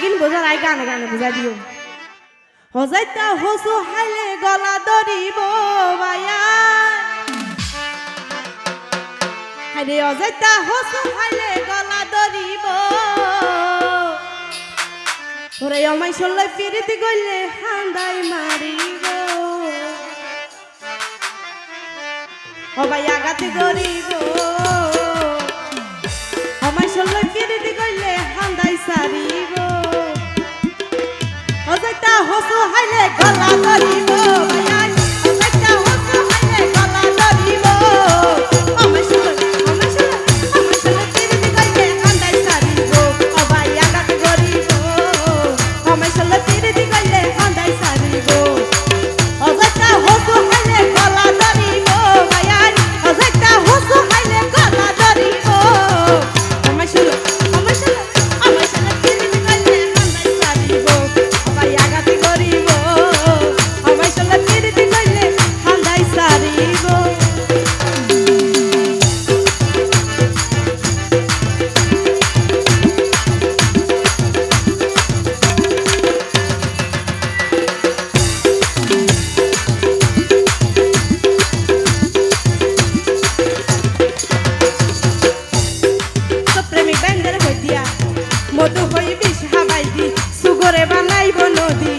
কিন বোঝার আই গানে গানে বোঝা দিও। হজাইতা হসু হাইলে গলা ধরিব বায়া হাইরে অজাইতা হসু হাইলে গলা ধরিব। ওরে অমাই সল্লাই ফিরিতে গইলে হান্দাই মারিব। ও ভাই আগাতে গরিব সোহাইলে গলা ধরিব। হইতিয়া মধু হই বিষ হাবাই দি সুগরে বানাইব নদী।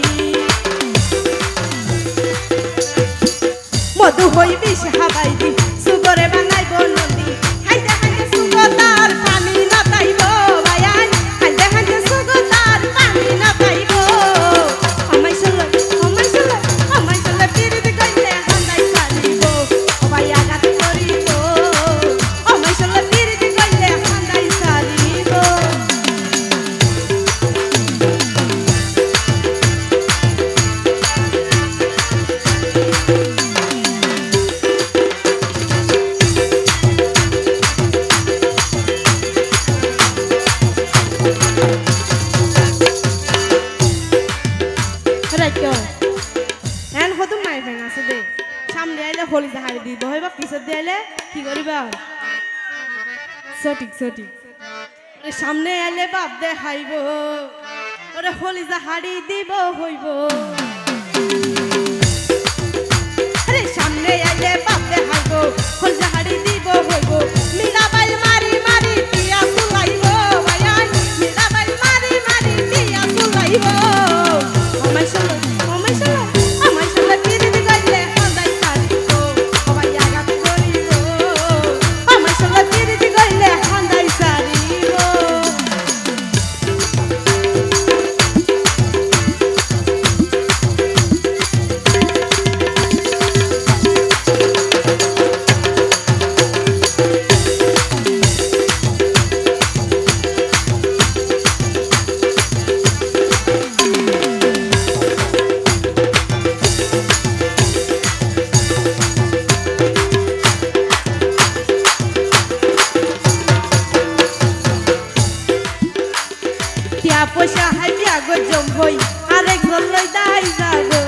মধু হই বিষ হাবাই দি সুগরে বানাইব নদী। গান আছে দে। সামনে আইলে হলি জাহারি দিব হয় বা দিয়ে আইলে কি করিবা? সঠিক সঠিক। সামনে আইলে বাপ দেখাইব। ওরে হলি জাহারি দিব, হইব। সামনে আইলে বাপ দেখাইব। দাহাইয়া গো জম্বই আরেক বললই দাহাই যা গো